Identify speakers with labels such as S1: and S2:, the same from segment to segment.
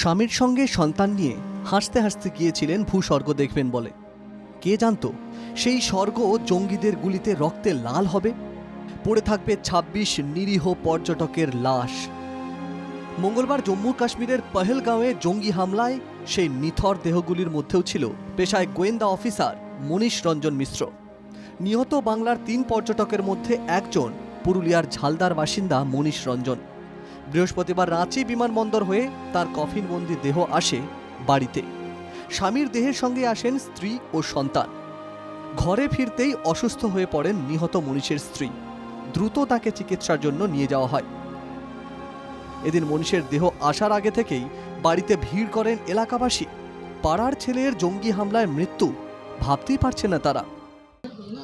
S1: স্বামীর সঙ্গে সন্তান নিয়ে হাসতে হাসতে গিয়েছিলেন ভূস্বর্গ দেখবেন বলে। কে জানতো, সেই স্বর্গ জঙ্গিদের গুলিতে রক্তে লাল হবে? পড়ে থাকবে ২৬ নিরীহ পর্যটকের লাশ। মঙ্গলবার জম্মু কাশ্মীরের পহেলগাঁওয়ে জঙ্গি হামলায় সেই নিথর দেহগুলির মধ্যেও ছিল পেশায় গোয়েন্দা অফিসার মনীষ রঞ্জন মিশ্র। নিহত বাংলার তিন পর্যটকের মধ্যে একজন পুরুলিয়ার ঝালদার বাসিন্দা মনীষ রঞ্জন। বৃহস্পতিবার রাঁচি বিমানবন্দর হয়ে তার কফিনবন্দি দেহ আসে বাড়িতে। স্বামীর দেহের সঙ্গে আসেন স্ত্রী ও সন্তান। ঘরে ফিরতেই অসুস্থ হয়ে পড়েন নিহত মনীষের স্ত্রী। দ্রুত তাকে চিকিৎসার জন্য নিয়ে যাওয়া হয়। এদিন মনীষের দেহ আসার আগে থেকেই বাড়িতে ভিড় করেন এলাকাবাসী। পাড়ার ছেলের জঙ্গি হামলায় মৃত্যু। ভাবতেই পারছে না তারা।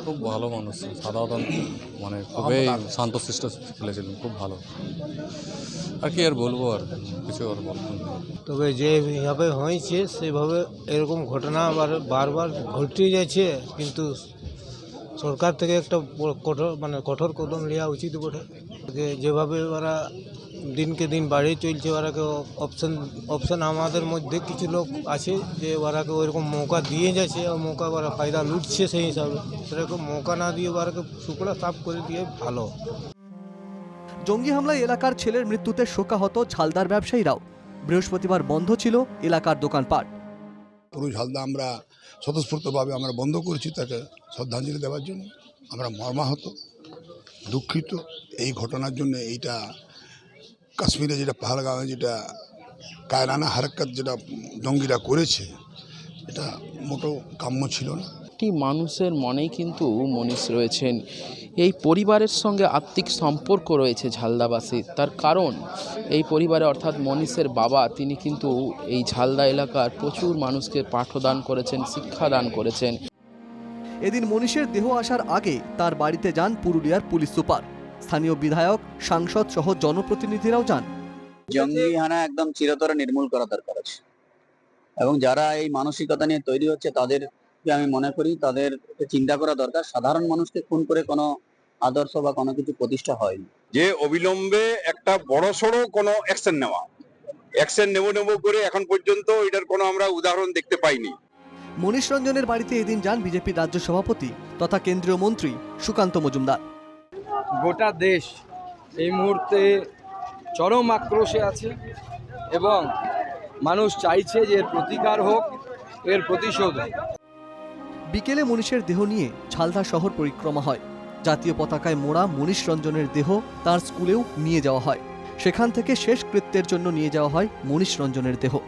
S2: খুব ভালো মানুষ সাধারণ মানে খুবই শান্তশিষ্ট ছেলে ছিলেন খুব ভালো। আর কি আর বলব আর কিছু আর বলব
S3: তবে যেভাবে হয়েছে সেভাবে এরকম ঘটনা আবার বারবার ঘটে যাচ্ছে কিন্তু সরকার থেকে একটা কঠোর মানে কঠোর কদম নেওয়া উচিত বটে। যেভাবে ওরা দিনকে দিন বাড়িয়ে চলছে ওরাকে অপশন অপশন আমাদের মধ্যে কিছু লোক আছে যে ওরাকে ওইরকম মৌকা দিয়ে যাচ্ছে আর মৌকা ওরা ফায়দা লুটছে সেই হিসাবে। সেরকম মৌকা না দিয়ে ওরাকে শুকনো সাফ করে দিয়ে ভালো।
S1: জঙ্গি হামলায় এলাকার ছেলের মৃত্যুতে শোকাহত ঝালদার ব্যবসায়ীরাও। বৃহস্পতিবার বন্ধ ছিল এলাকার দোকানপাট।
S4: পুরো হালদা আমরা স্বতঃস্ফূর্তভাবে আমরা বন্ধ করেছি তাকে শ্রদ্ধাঞ্জলি দেওয়ার জন্য। আমরা মর্মাহত, দুঃখিত। এই ঘটনার জন্য এইটা কাশ্মীরে যেটা পাহাড়গাঁওয়ে যেটা কায়রানা হারকাত যেটা জঙ্গিরা করেছে, এটা মোটো কাম্য ছিল না।
S5: প্রতি মানুষের মনেই কিন্তু মনীষ রয়েছেন। এই পরিবারের সঙ্গে আত্মিক সম্পর্ক রয়েছে ঝালদাবাসীর। তার কারণ এই পরিবারে অর্থাৎ মনীষের বাবা তিনি কিন্তু এই ঝালদা এলাকার প্রচুর মানুষকে পাঠদান করেছেন শিক্ষাদান করেছেন।
S1: এদিন মনীষের দেহ আসার আগে তার বাড়িতে যান পুরুলিয়ার পুলিশ সুপার। স্থানীয় বিধায়ক সাংসদ সহ জনপ্রতিনিধিরাও যান।
S6: জঙ্গি হানা একদম চিরতরে নির্মূল করা দরকার আছে। এবং যারা এই মানসিকতা নিয়ে তৈরি হচ্ছে তাদেরকে আমি মনে করি তাদের চিন্তা করা দরকার। সাধারণ মানুষকে খুন করে কোনো আদর্শ বা কোনো কিছু প্রতিষ্ঠা হয়নি।
S7: যে অবিলম্বে একটা বড়সড় কোনো অ্যাকশন নেওয়া। অ্যাকশন নেব নেব করে এখন পর্যন্ত এটার কোনো আমরা উদাহরণ দেখতে পাইনি।
S1: মনীষ রঞ্জনের বাড়িতে এদিন যান বিজেপি রাজ্য সভাপতি তথা কেন্দ্রীয় মন্ত্রী সুকান্ত মজুমদার।
S8: গোটা দেশ এই মুহূর্তে চরম আক্রোশে আছে এবং মানুষ চাইছে যে এর প্রতিকার হোক এর প্রতিশোধ হোক।
S1: বিকেলে মনীষের দেহ নিয়ে ঝালদা শহর পরিক্রমা হয়। জাতীয় পতাকায় মোড়া মনীষ রঞ্জনের দেহ তার স্কুলেও নিয়ে যাওয়া হয়। সেখান থেকে শেষ কৃত্যের জন্য নিয়ে যাওয়া হয় মনীষ রঞ্জনের দেহ।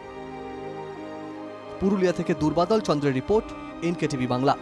S1: পুরুলিয়া থেকে দুর্বাদল চন্দ্রের রিপোর্ট, এনকেটিভি বাংলা।